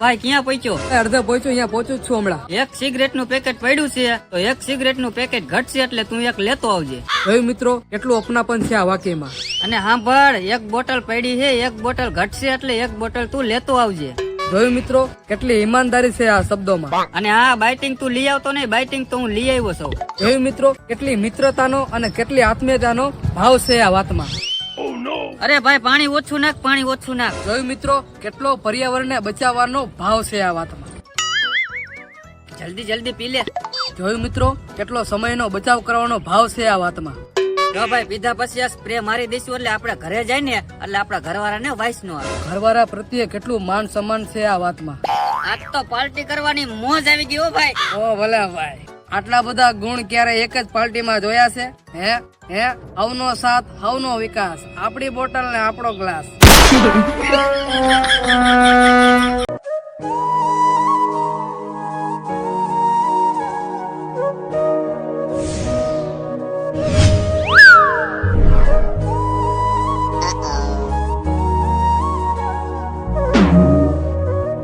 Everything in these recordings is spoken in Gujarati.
ભાઈ ક્યાં પહોંચ્યો? અડધો પહોંચ્યો અહીંયા પહોંચું છું હમણાં. એક સિગરેટનું પેકેટ પડ્યું છે. તો એક સિગરેટનું પેકેટ ઘટશે એટલે તું એક લેતો આવજે. જોયું મિત્રો એટલું અપનાપન છે આ વાક્યમાં. અને સાંભળ એક બોટલ પડી છે એક બોટલ ઘટશે એટલે એક બોટલ તું લેતો આવજે. જોયું મિત્રો કેટલી ઈમાનદારી છે આ શબ્દોમાં. અને આ બાઇટિંગ તું લઈ આવતો નહીં બાઇટિંગ તો હું લઈ આવ્યો છું. જોયું મિત્રો કેટલી મિત્રતાનો અને કેટલી આત્મીયતાનો ભાવ છે આ વાતમાં. અરે ભાઈ પાણી ઓછું નાખ પાણી ઓછું નાખ. જોયું મિત્રો? કેટલો પર્યાવરણને બચાવવાનો ભાવ છે આ વાતમાં. જલ્દી જલ્દી પી લે. જોયું મિત્રો? કેટલો સમયનો બચાવ કરવાનો ભાવ છે આ વાતમાં. જો ભાઈ પીધા પછી આ સ્પ્રે મારી દઈશું એટલે આપણે ઘરે જાય ને એટલે આપણા ઘરવાળાને વાઇસ નો આવે. ઘરવાળા પ્રત્યે કેટલું માન સન્માન છે આ વાતમાં? આજ તો પાર્ટી કરવાની મોજ આવી ગઈ હો ભાઈ. ઓ ભલે ભાઈ. આટલા બધા ગુણ ક્યારે એક જ પાર્ટીમાં જોયા છે? હે? હે? હવનો સાથ, હવનો વિકાસ. આપણી બોટલ ને આપણો ગ્લાસ.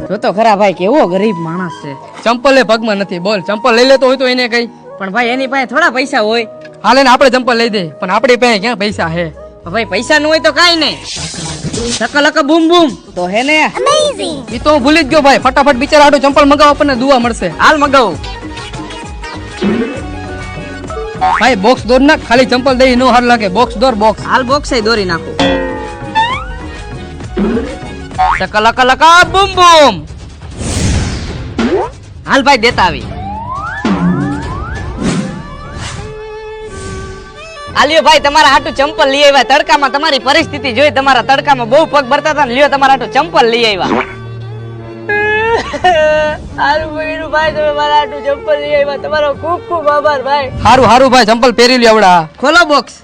જો તો ખરા ભાઈ કેવો ગરીબ માણસ છે. ચંપલ એ પગમાં નથી બોલ ચંપલ લઈ લેતો હોય તો એને કઈ. પણ ભાઈ એની પાસે થોડા પૈસા હોય. હાલે ને આપણે ચંપલ લઈ દે પણ આપણી પાસે ક્યાં પૈસા હે? ભાઈ પૈસા નું હોય તો કાઈ નહીં. સકલક લક બૂમ બૂમ. તો હે ને? એ તો ભૂલી જ ગયો ભાઈ ફટાફટ બિચારા આડો ચંપલ મગાવો આપણને દુવા મળશે. હાલ મગાવો. ભાઈ બોક્સ દોર નાખ ખાલી ચંપલ દઈ નો હાર લાગે. બોક્સ દોર બોક્સ હાલ બોક્સ દોરી નાખું. લક લક લક બૂમ બૂમ. હાલ ભાઈ દેતા આવી. આલ્યો ભાઈ તમારા હાટુ ચંપલ લઈ આવ્યા. તડકામાં તમારી પરિસ્થિતિ જોઈ તમારા તડકામાં બહુ પગ ભરતા હતા લ્યો તમારા હાટુ ચંપલ લઈ આવ્યા. હારું ભાઈ તમે મારા હાટુ ચંપલ લઈ આવ્યા. તમારો ખૂબ ખૂબ આભાર ભાઈ. હારું હારું ભાઈ ચંપલ પહેરી લ્યો આવડા. ખોલો બોક્સ